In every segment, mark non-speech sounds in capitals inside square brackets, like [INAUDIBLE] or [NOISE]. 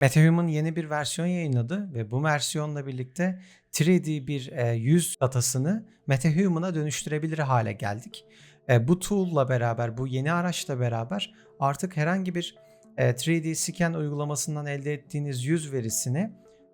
MetaHuman yeni bir versiyon yayınladı ve bu versiyonla birlikte 3D bir e, yüz datasını MetaHuman'a dönüştürebilir hale geldik. E, bu tool'la beraber, bu yeni araçla beraber artık herhangi bir e, 3D scan uygulamasından elde ettiğiniz yüz verisini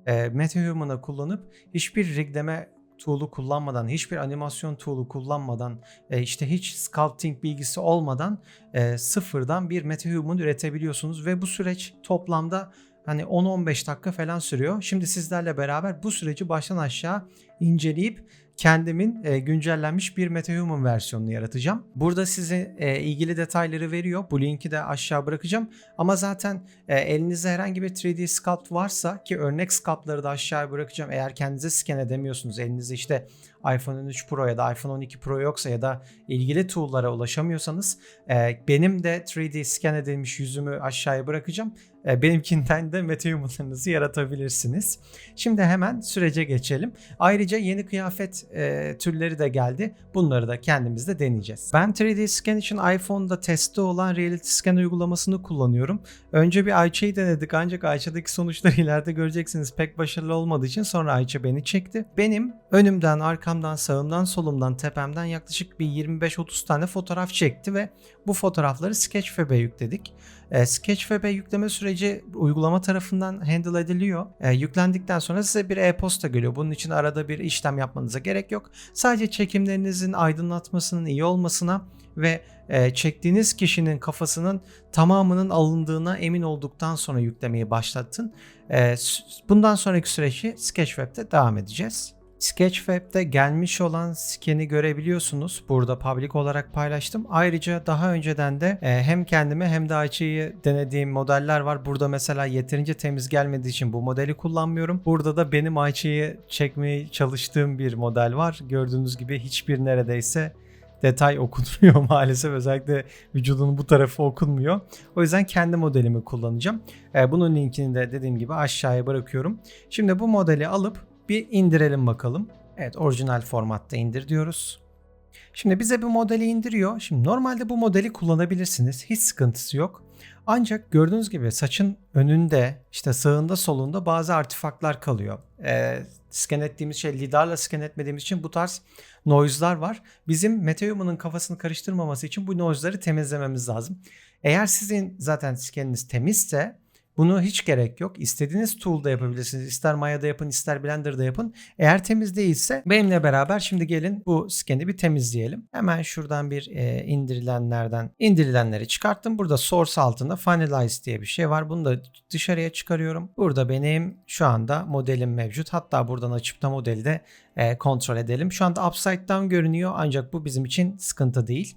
e, MetaHuman'a kullanıp hiçbir rigleme tool'u kullanmadan, hiçbir animasyon tool'u kullanmadan, e, işte hiç sculpting bilgisi olmadan e, sıfırdan bir MetaHuman üretebiliyorsunuz ve bu süreç toplamda hani 10-15 dakika falan sürüyor. Şimdi sizlerle beraber bu süreci baştan aşağı inceleyip kendimin e, güncellenmiş bir MetaHuman versiyonunu yaratacağım. Burada size e, ilgili detayları veriyor. Bu linki de aşağı bırakacağım. Ama zaten e, elinizde herhangi bir 3D sculpt varsa ki örnek sculptları da aşağıya bırakacağım. Eğer kendinize scan edemiyorsunuz elinizde işte iPhone 13 Pro ya da iPhone 12 Pro yoksa ya da ilgili tool'lara ulaşamıyorsanız e, benim de 3D scan edilmiş yüzümü aşağıya bırakacağım. E, benimkinden de MetaHuman'ınızı yaratabilirsiniz. Şimdi hemen sürece geçelim. Ayrıca yeni kıyafet e, türleri de geldi. Bunları da kendimiz de deneyeceğiz. Ben 3D scan için iPhone'da testi olan Reality Scan uygulamasını kullanıyorum. Önce bir Ayça'yı denedik ancak Ayça'daki sonuçları [LAUGHS] ileride göreceksiniz. Pek başarılı olmadığı için sonra Ayça beni çekti. Benim önümden, arkamdan, sağımdan, solumdan, tepemden yaklaşık bir 25-30 tane fotoğraf çekti ve bu fotoğrafları Sketchfab'e yükledik. E, Sketchfab'e yükleme süreci uygulama tarafından handle ediliyor. E, yüklendikten sonra size bir e-posta geliyor. Bunun için arada bir işlem yapmanıza gerek yok. Sadece çekimlerinizin aydınlatmasının iyi olmasına ve e, çektiğiniz kişinin kafasının tamamının alındığına emin olduktan sonra yüklemeyi başlatın. E, bundan sonraki süreci Sketchfab'de devam edeceğiz. Sketchfab'de gelmiş olan scan'i görebiliyorsunuz. Burada public olarak paylaştım. Ayrıca daha önceden de e, hem kendime hem de Ayça'yı denediğim modeller var. Burada mesela yeterince temiz gelmediği için bu modeli kullanmıyorum. Burada da benim Ayça'yı çekmeye çalıştığım bir model var. Gördüğünüz gibi hiçbir neredeyse detay [LAUGHS] okunmuyor maalesef. Özellikle vücudunun bu tarafı okunmuyor. O yüzden kendi modelimi kullanacağım. E, bunun linkini de dediğim gibi aşağıya bırakıyorum. Şimdi bu modeli alıp bir indirelim bakalım. Evet orijinal formatta indir diyoruz. Şimdi bize bu modeli indiriyor. Şimdi normalde bu modeli kullanabilirsiniz. Hiç sıkıntısı yok. Ancak gördüğünüz gibi saçın önünde işte sağında solunda bazı artifaklar kalıyor. Ee, scan ettiğimiz şey lidarla scan etmediğimiz için bu tarz noise'lar var. Bizim MetaHuman'ın kafasını karıştırmaması için bu noise'ları temizlememiz lazım. Eğer sizin zaten scaniniz temizse bunu hiç gerek yok. İstediğiniz tool'da yapabilirsiniz. İster Maya'da yapın, ister Blender'da yapın. Eğer temiz değilse benimle beraber şimdi gelin bu scan'i bir temizleyelim. Hemen şuradan bir e, indirilenlerden indirilenleri çıkarttım. Burada source altında finalize diye bir şey var. Bunu da dışarıya çıkarıyorum. Burada benim şu anda modelim mevcut. Hatta buradan açıp da modeli de e, kontrol edelim. Şu anda upside down görünüyor ancak bu bizim için sıkıntı değil.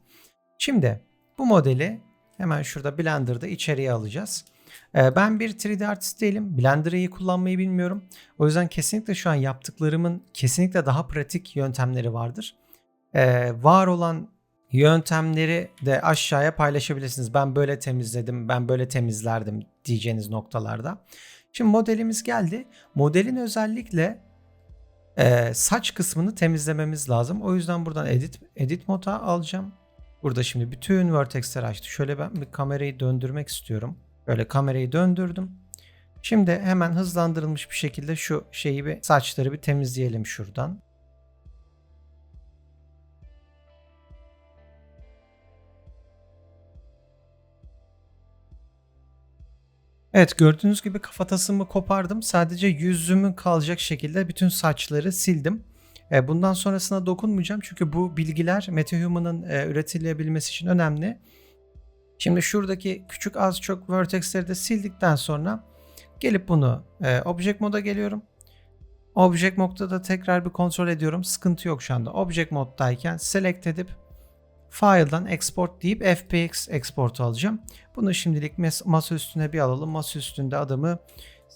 Şimdi bu modeli hemen şurada Blender'da içeriye alacağız. Ee, ben bir 3D artist değilim. Blender'ı iyi kullanmayı bilmiyorum. O yüzden kesinlikle şu an yaptıklarımın kesinlikle daha pratik yöntemleri vardır. Ee, var olan yöntemleri de aşağıya paylaşabilirsiniz. Ben böyle temizledim, ben böyle temizlerdim diyeceğiniz noktalarda. Şimdi modelimiz geldi. Modelin özellikle e, saç kısmını temizlememiz lazım. O yüzden buradan edit edit moda alacağım. Burada şimdi bütün vertexleri açtı. Şöyle ben bir kamerayı döndürmek istiyorum. Böyle kamerayı döndürdüm. Şimdi hemen hızlandırılmış bir şekilde şu şeyi bir saçları bir temizleyelim şuradan. Evet gördüğünüz gibi kafatasımı kopardım. Sadece yüzümün kalacak şekilde bütün saçları sildim. E, bundan sonrasına dokunmayacağım çünkü bu bilgiler MetaHuman'ın e, üretilebilmesi için önemli. Şimdi şuradaki küçük az çok vertexleri de sildikten sonra gelip bunu e, object moda geliyorum. Object modda da tekrar bir kontrol ediyorum. Sıkıntı yok şu anda. Object moddayken select edip file'dan export deyip FPX export'u alacağım. Bunu şimdilik masa üstüne bir alalım. Masa üstünde adımı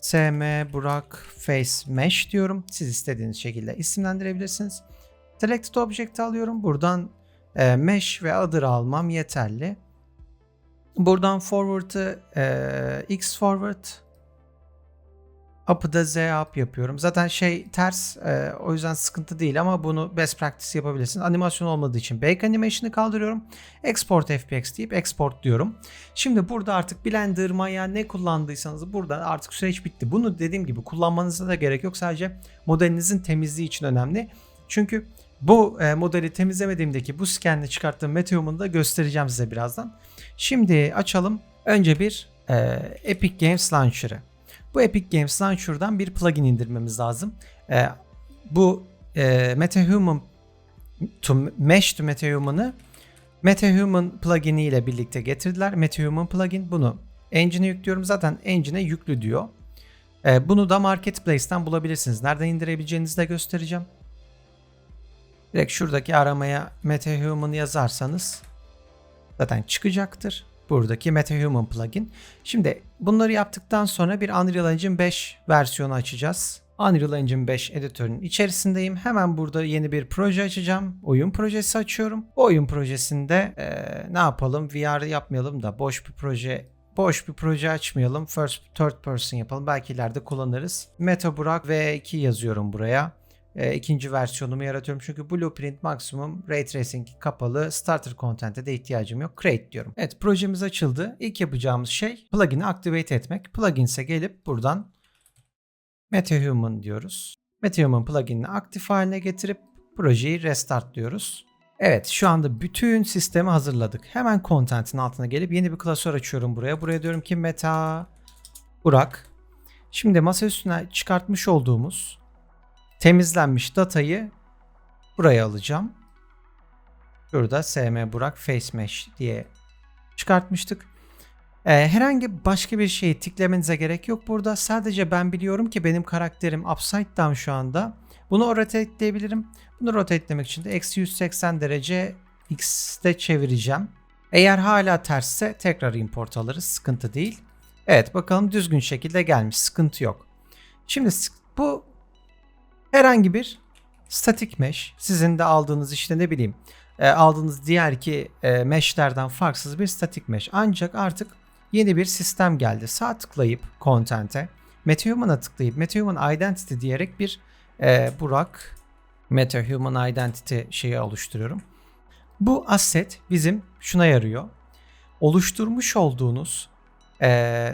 SM Burak Face Mesh diyorum. Siz istediğiniz şekilde isimlendirebilirsiniz. Selected Object'i alıyorum. Buradan e, Mesh ve adını almam yeterli. Buradan forward'ı e, x forward Up'ı da Z up yapıyorum. Zaten şey ters e, o yüzden sıkıntı değil ama bunu best practice yapabilirsiniz. Animasyon olmadığı için Bake Animation'ı kaldırıyorum. Export FBX deyip export diyorum. Şimdi burada artık Blender, Maya ne kullandıysanız burada artık süreç bitti. Bunu dediğim gibi kullanmanıza da gerek yok. Sadece modelinizin temizliği için önemli. Çünkü bu e, modeli temizlemediğimdeki bu scanle çıkarttığım Meteum'unu da göstereceğim size birazdan. Şimdi açalım. Önce bir e, Epic Games Launcher'ı. Bu Epic Games Launcher'dan bir plugin indirmemiz lazım. E, bu e, MetaHuman to Mesh to MetaHuman'ı MetaHuman plugin'i ile birlikte getirdiler. MetaHuman plugin bunu engine'e yüklüyorum. Zaten engine'e yüklü diyor. E, bunu da Marketplace'ten bulabilirsiniz. Nereden indirebileceğinizi de göstereceğim. Direkt şuradaki aramaya MetaHuman yazarsanız zaten çıkacaktır. Buradaki MetaHuman plugin. Şimdi bunları yaptıktan sonra bir Unreal Engine 5 versiyonu açacağız. Unreal Engine 5 editörün içerisindeyim. Hemen burada yeni bir proje açacağım. Oyun projesi açıyorum. Bu oyun projesinde ee, ne yapalım? VR yapmayalım da boş bir proje boş bir proje açmayalım. First third person yapalım. Belki ileride kullanırız. Meta Burak V2 yazıyorum buraya e, ikinci versiyonumu yaratıyorum. Çünkü Blueprint maksimum Ray Tracing kapalı. Starter Content'e de ihtiyacım yok. Create diyorum. Evet projemiz açıldı. İlk yapacağımız şey plugin'i activate etmek. Plugins'e gelip buradan MetaHuman diyoruz. MetaHuman plugin'ini aktif haline getirip projeyi restart diyoruz. Evet şu anda bütün sistemi hazırladık. Hemen content'in altına gelip yeni bir klasör açıyorum buraya. Buraya diyorum ki meta Burak. Şimdi masa üstüne çıkartmış olduğumuz temizlenmiş datayı buraya alacağım. Şurada SM Burak Face Mesh diye çıkartmıştık. Ee, herhangi başka bir şeyi tiklemenize gerek yok burada. Sadece ben biliyorum ki benim karakterim upside down şu anda. Bunu rotateleyebilirim. Bunu rotatelemek için de eksi 180 derece x'te çevireceğim. Eğer hala tersse tekrar import alırız. Sıkıntı değil. Evet bakalım düzgün şekilde gelmiş. Sıkıntı yok. Şimdi bu herhangi bir statik mesh sizin de aldığınız işte ne bileyim e, aldığınız diğer ki e, meshlerden farksız bir statik mesh. Ancak artık yeni bir sistem geldi. Sağ tıklayıp content'e MetaHuman'a tıklayıp MetaHuman Identity diyerek bir e, Burak MetaHuman Identity şeyi oluşturuyorum. Bu asset bizim şuna yarıyor. Oluşturmuş olduğunuz e,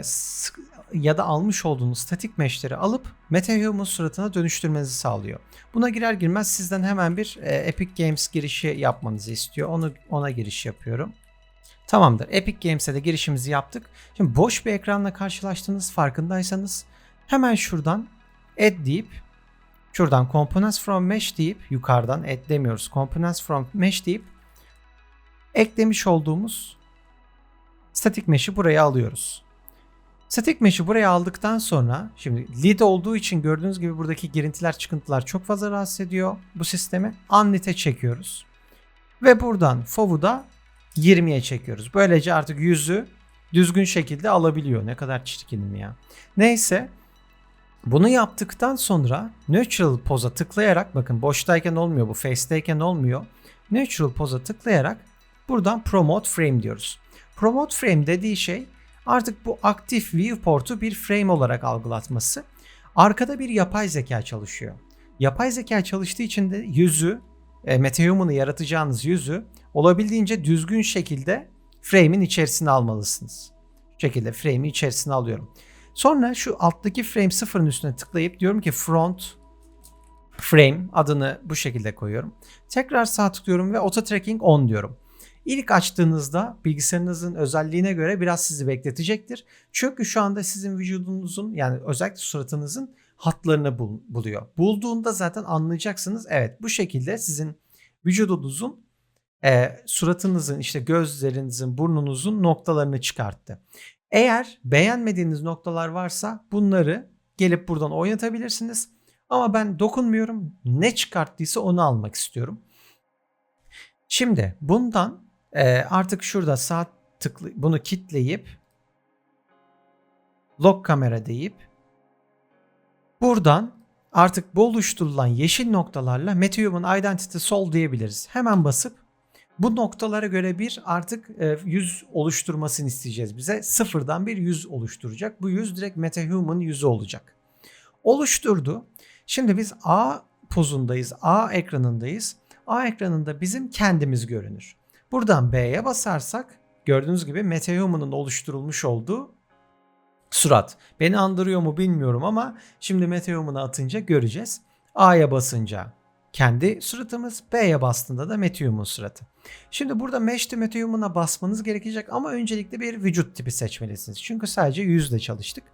ya da almış olduğunuz statik mesh'leri alıp MetaHuman suratına dönüştürmenizi sağlıyor. Buna girer girmez sizden hemen bir e, Epic Games girişi yapmanızı istiyor. Onu ona giriş yapıyorum. Tamamdır. Epic Games'e de girişimizi yaptık. Şimdi boş bir ekranla karşılaştığınız farkındaysanız hemen şuradan add deyip şuradan components from mesh deyip yukarıdan add demiyoruz. Components from mesh deyip eklemiş olduğumuz static mesh'i buraya alıyoruz. Static Mesh'i buraya aldıktan sonra şimdi lead olduğu için gördüğünüz gibi buradaki girintiler çıkıntılar çok fazla rahatsız ediyor bu sistemi. Unlit'e çekiyoruz. Ve buradan FOV'u da 20'ye çekiyoruz. Böylece artık yüzü düzgün şekilde alabiliyor. Ne kadar çirkinim ya. Neyse bunu yaptıktan sonra Natural Pose'a tıklayarak bakın boştayken olmuyor bu face'teyken olmuyor. Natural Pose'a tıklayarak buradan Promote Frame diyoruz. Promote Frame dediği şey artık bu aktif viewport'u bir frame olarak algılatması. Arkada bir yapay zeka çalışıyor. Yapay zeka çalıştığı için de yüzü, e, MetaHuman'ı yaratacağınız yüzü olabildiğince düzgün şekilde frame'in içerisine almalısınız. Şu şekilde frame'i içerisine alıyorum. Sonra şu alttaki frame sıfırın üstüne tıklayıp diyorum ki front frame adını bu şekilde koyuyorum. Tekrar sağ tıklıyorum ve auto tracking on diyorum. İlk açtığınızda bilgisayarınızın özelliğine göre biraz sizi bekletecektir. Çünkü şu anda sizin vücudunuzun yani özellikle suratınızın hatlarını bul- buluyor. Bulduğunda zaten anlayacaksınız. Evet bu şekilde sizin vücudunuzun e, suratınızın işte gözlerinizin burnunuzun noktalarını çıkarttı. Eğer beğenmediğiniz noktalar varsa bunları gelip buradan oynatabilirsiniz. Ama ben dokunmuyorum. Ne çıkarttıysa onu almak istiyorum. Şimdi bundan e, artık şurada sağ tıklı bunu kitleyip lock kamera deyip buradan artık bu oluşturulan yeşil noktalarla MetaHuman Identity Sol diyebiliriz. Hemen basıp bu noktalara göre bir artık e, yüz oluşturmasını isteyeceğiz bize. Sıfırdan bir yüz oluşturacak. Bu yüz direkt MetaHuman yüzü olacak. Oluşturdu. Şimdi biz A pozundayız. A ekranındayız. A ekranında bizim kendimiz görünür. Buradan B'ye basarsak gördüğünüz gibi MetaHuman'ın oluşturulmuş olduğu surat. Beni andırıyor mu bilmiyorum ama şimdi MetaHuman'a atınca göreceğiz. A'ya basınca kendi suratımız, B'ye bastığında da Methium'un suratı. Şimdi burada Mesh to Methium'una basmanız gerekecek ama öncelikle bir vücut tipi seçmelisiniz. Çünkü sadece yüzle çalıştık.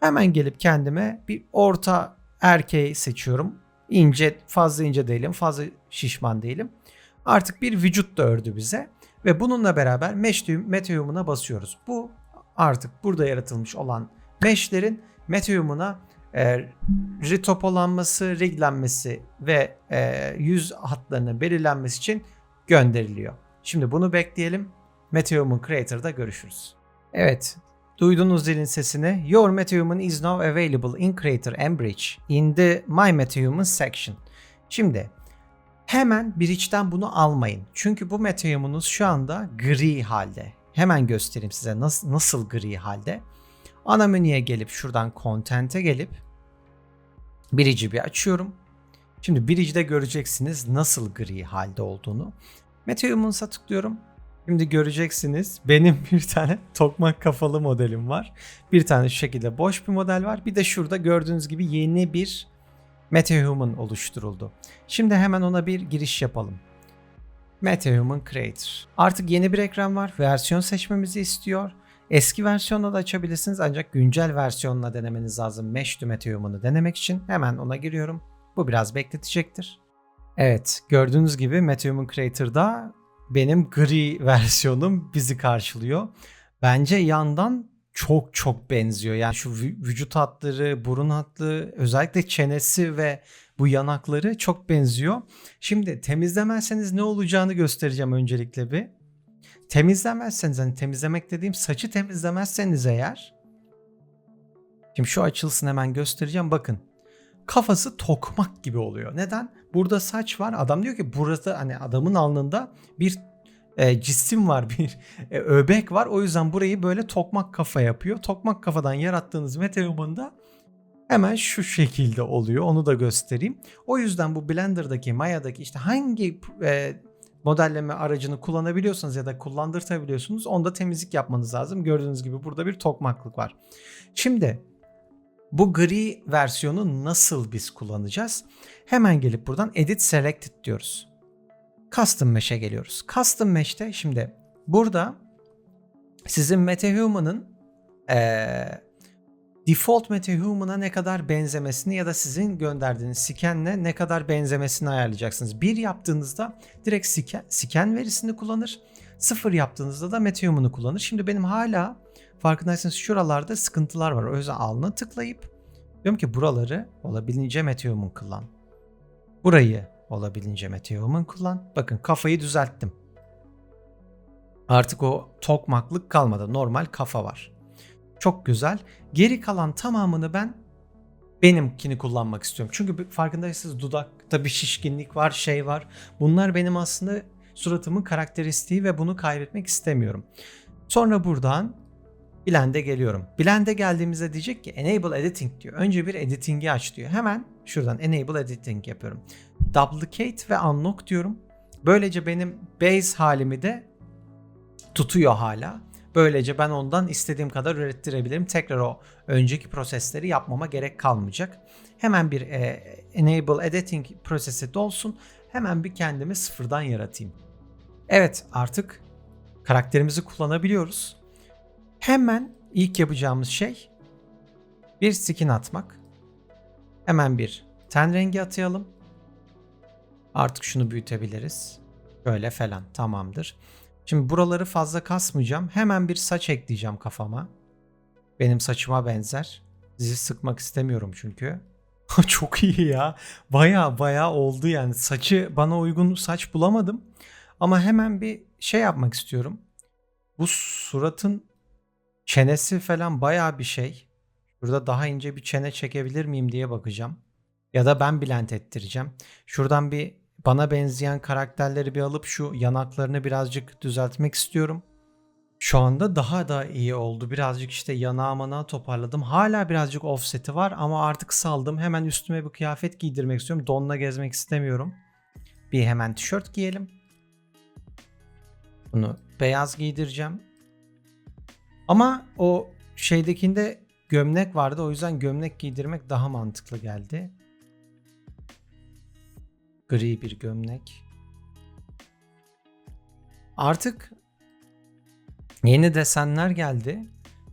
Hemen gelip kendime bir orta erkeği seçiyorum. İnce, fazla ince değilim, fazla şişman değilim. Artık bir vücut da ördü bize. Ve bununla beraber Mesh to Methium'una basıyoruz. Bu artık burada yaratılmış olan meshlerin Methium'una e, ritopolanması, riglenmesi ve e, yüz hatlarının belirlenmesi için gönderiliyor. Şimdi bunu bekleyelim. Meteor'un Creator'da görüşürüz. Evet, duydunuz dilin sesini. Your Meteor'un is now available in Creator and Bridge in the My Meteor'un section. Şimdi hemen Bridge'den bunu almayın. Çünkü bu Meteor'unuz şu anda gri halde. Hemen göstereyim size nasıl, nasıl gri halde. Ana menüye gelip şuradan Content'e gelip Bridge'i bir açıyorum. Şimdi Bridge'de göreceksiniz nasıl gri halde olduğunu. Meteorum'unsa tıklıyorum. Şimdi göreceksiniz benim [LAUGHS] bir tane tokmak kafalı modelim var. Bir tane şu şekilde boş bir model var. Bir de şurada gördüğünüz gibi yeni bir MetaHuman oluşturuldu. Şimdi hemen ona bir giriş yapalım. MetaHuman Creator. Artık yeni bir ekran var. Versiyon seçmemizi istiyor. Eski versiyonla da açabilirsiniz ancak güncel versiyonla denemeniz lazım. Mesh to Methium'unu denemek için hemen ona giriyorum. Bu biraz bekletecektir. Evet gördüğünüz gibi Methium'un Creator'da benim gri [LAUGHS] versiyonum bizi karşılıyor. Bence yandan çok çok benziyor. Yani şu vücut hatları, burun hatları, özellikle çenesi ve bu yanakları çok benziyor. Şimdi temizlemezseniz ne olacağını göstereceğim öncelikle bir temizlemezseniz hani temizlemek dediğim saçı temizlemezseniz eğer Şimdi şu açılsın hemen göstereceğim bakın. Kafası tokmak gibi oluyor. Neden? Burada saç var. Adam diyor ki burada hani adamın alnında bir e, cisim var, bir e, öbek var. O yüzden burayı böyle tokmak kafa yapıyor. Tokmak kafadan yarattığınız meteorumunda hemen şu şekilde oluyor. Onu da göstereyim. O yüzden bu Blender'daki, Maya'daki işte hangi e, modelleme aracını kullanabiliyorsanız ya da kullandırtabiliyorsunuz onda temizlik yapmanız lazım. Gördüğünüz gibi burada bir tokmaklık var. Şimdi bu gri versiyonu nasıl biz kullanacağız? Hemen gelip buradan Edit Selected diyoruz. Custom Mesh'e geliyoruz. Custom Mesh'te şimdi burada sizin MetaHuman'ın ee, default MetaHuman'a ne kadar benzemesini ya da sizin gönderdiğiniz scan'le ne kadar benzemesini ayarlayacaksınız. Bir yaptığınızda direkt scan, scan verisini kullanır. Sıfır yaptığınızda da MetaHuman'ı kullanır. Şimdi benim hala farkındaysanız şuralarda sıkıntılar var. O yüzden alnına tıklayıp diyorum ki buraları olabildiğince MetaHuman kullan. Burayı olabildiğince MetaHuman kullan. Bakın kafayı düzelttim. Artık o tokmaklık kalmadı. Normal kafa var. Çok güzel. Geri kalan tamamını ben benimkini kullanmak istiyorum. Çünkü farkındaysanız dudakta bir şişkinlik var, şey var. Bunlar benim aslında suratımın karakteristiği ve bunu kaybetmek istemiyorum. Sonra buradan Blend'e geliyorum. Blend'e geldiğimizde diyecek ki Enable Editing diyor. Önce bir editing'i aç diyor. Hemen şuradan Enable Editing yapıyorum. Duplicate ve Unlock diyorum. Böylece benim base halimi de tutuyor hala. Böylece ben ondan istediğim kadar ürettirebilirim. Tekrar o önceki prosesleri yapmama gerek kalmayacak. Hemen bir e, enable editing prosesi dolsun. Hemen bir kendimi sıfırdan yaratayım. Evet artık karakterimizi kullanabiliyoruz. Hemen ilk yapacağımız şey bir skin atmak. Hemen bir ten rengi atayalım. Artık şunu büyütebiliriz. Böyle falan tamamdır. Şimdi buraları fazla kasmayacağım. Hemen bir saç ekleyeceğim kafama. Benim saçıma benzer. Sizi sıkmak istemiyorum çünkü. [LAUGHS] Çok iyi ya. Baya baya oldu yani. Saçı bana uygun saç bulamadım. Ama hemen bir şey yapmak istiyorum. Bu suratın çenesi falan baya bir şey. Şurada daha ince bir çene çekebilir miyim diye bakacağım. Ya da ben blend ettireceğim. Şuradan bir bana benzeyen karakterleri bir alıp şu yanaklarını birazcık düzeltmek istiyorum. Şu anda daha da iyi oldu. Birazcık işte yanağı manağı toparladım. Hala birazcık offset'i var ama artık saldım. Hemen üstüme bir kıyafet giydirmek istiyorum. Donla gezmek istemiyorum. Bir hemen tişört giyelim. Bunu beyaz giydireceğim. Ama o şeydekinde gömlek vardı. O yüzden gömlek giydirmek daha mantıklı geldi. Gri bir gömlek. Artık yeni desenler geldi.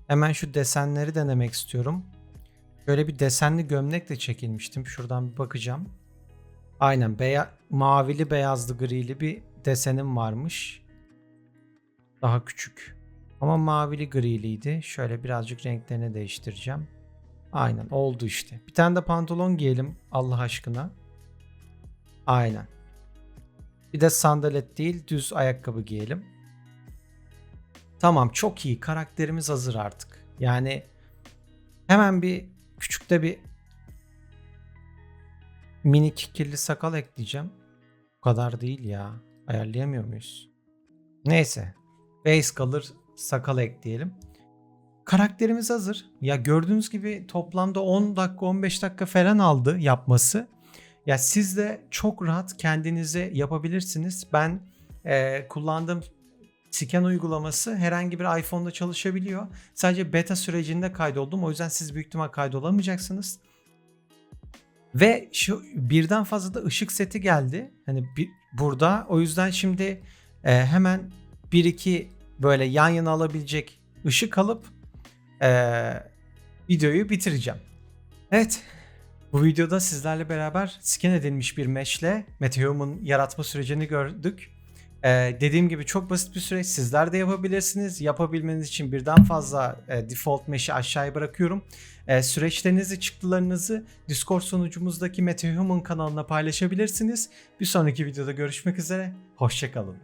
Hemen şu desenleri denemek istiyorum. Böyle bir desenli gömlek de çekilmiştim. Şuradan bir bakacağım. Aynen beya mavili beyazlı grili bir desenim varmış. Daha küçük. Ama mavili griliydi. Şöyle birazcık renklerini değiştireceğim. Aynen oldu işte. Bir tane de pantolon giyelim Allah aşkına. Aynen. Bir de sandalet değil düz ayakkabı giyelim. Tamam çok iyi karakterimiz hazır artık. Yani hemen bir küçükte bir minik kirli sakal ekleyeceğim. Bu kadar değil ya. Ayarlayamıyor muyuz? Neyse. Base kalır sakal ekleyelim. Karakterimiz hazır. Ya gördüğünüz gibi toplamda 10 dakika 15 dakika falan aldı yapması. Ya siz de çok rahat kendinize yapabilirsiniz. Ben e, kullandığım Scan uygulaması herhangi bir iPhone'da çalışabiliyor. Sadece beta sürecinde kaydoldum. O yüzden siz büyük ihtimal kaydolamayacaksınız. Ve şu birden fazla da ışık seti geldi. Hani bir, burada. O yüzden şimdi e, hemen bir iki böyle yan yana alabilecek ışık alıp e, videoyu bitireceğim. Evet. Bu videoda sizlerle beraber scan edilmiş bir mesh'le Meteum'un yaratma sürecini gördük. Ee, dediğim gibi çok basit bir süreç. Sizler de yapabilirsiniz. Yapabilmeniz için birden fazla e, default mesh'i aşağıya bırakıyorum. E, süreçlerinizi, çıktılarınızı Discord sunucumuzdaki Metehuman kanalına paylaşabilirsiniz. Bir sonraki videoda görüşmek üzere. Hoşçakalın.